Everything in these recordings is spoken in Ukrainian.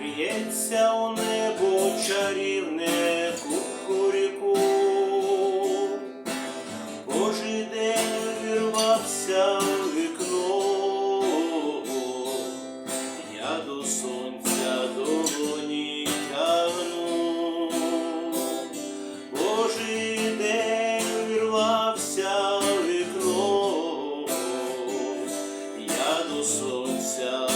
В'ється у небо чарівне кукуріку, Божий день вірвався у вікно, я до сонця долоні тягну, Божий день вірвався у вікно, я до сонця.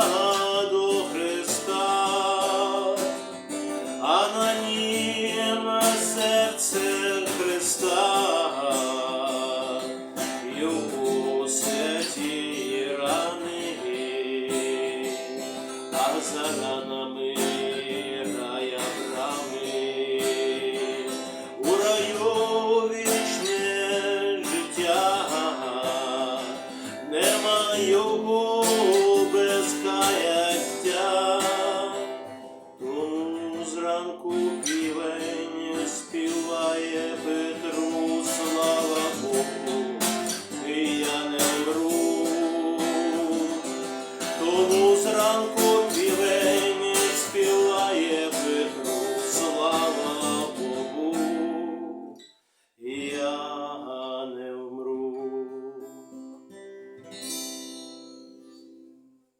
а за ранами рая брами, у раю життя, нема його без каяття. Тому зранку співає Петру, слава Богу, і я не вру. Тому зранку